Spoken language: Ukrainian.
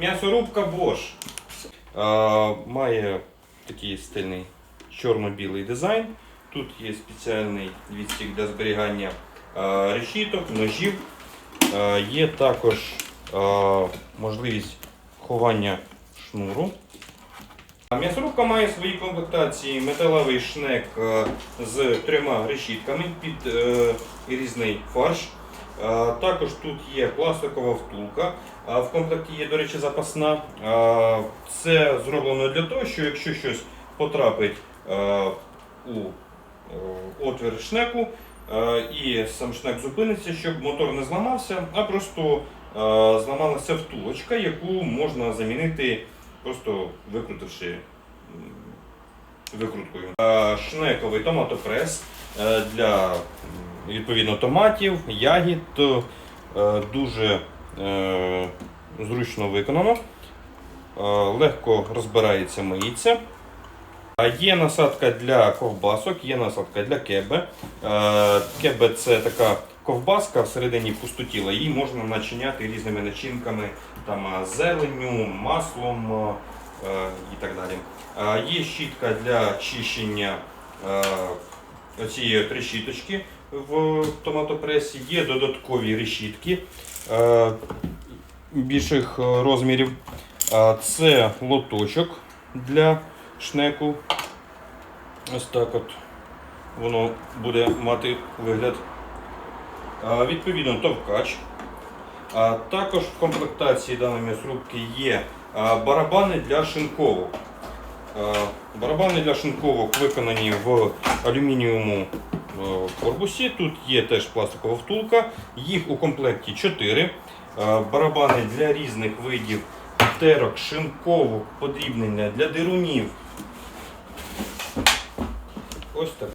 М'ясорубка Bosch. Е, Має такий стильний чорно-білий дизайн. Тут є спеціальний відстік для зберігання е, решіток, ножів. Е, Є також можливість ховання шнуру. М'ясорубка має в своїй комплектації металевий шнек з трьома решітками під різний фарш. Також тут є пластикова втулка. В комплекті є, до речі, запасна. Це зроблено для того, що якщо щось потрапить у е, отвір шнеку і сам шнек зупиниться, щоб мотор не зламався, а просто зламалася втулочка, яку можна замінити, просто викрутивши викруткою. Шнековий томатопрес е, для відповідно томатів, ягід. е, Дуже е, зручно виконано, легко розбирається, миється. Є насадка для ковбасок, є насадка для кебе. Кебе це така ковбаска всередині пустотіла. Її можна начиняти різними начинками, там, зеленню, маслом і так далі. Е, Є щітка для чищення е, цієї решіточки в томатопресі. Є додаткові решітки е, більших е, розмірів. Е, Це лоточок для шнеку. Ось так от воно буде мати вигляд. Відповідно, товкач. Також в комплектації даної м'ясорубки є барабани для шинковок. Барабани для шинковок виконані в алюмінієвому е, корпусі. Тут є теж пластикова втулка. Їх у комплекті 4. Барабани для різних видів терок, шинковок, подрібнення для дирунів. Ось так.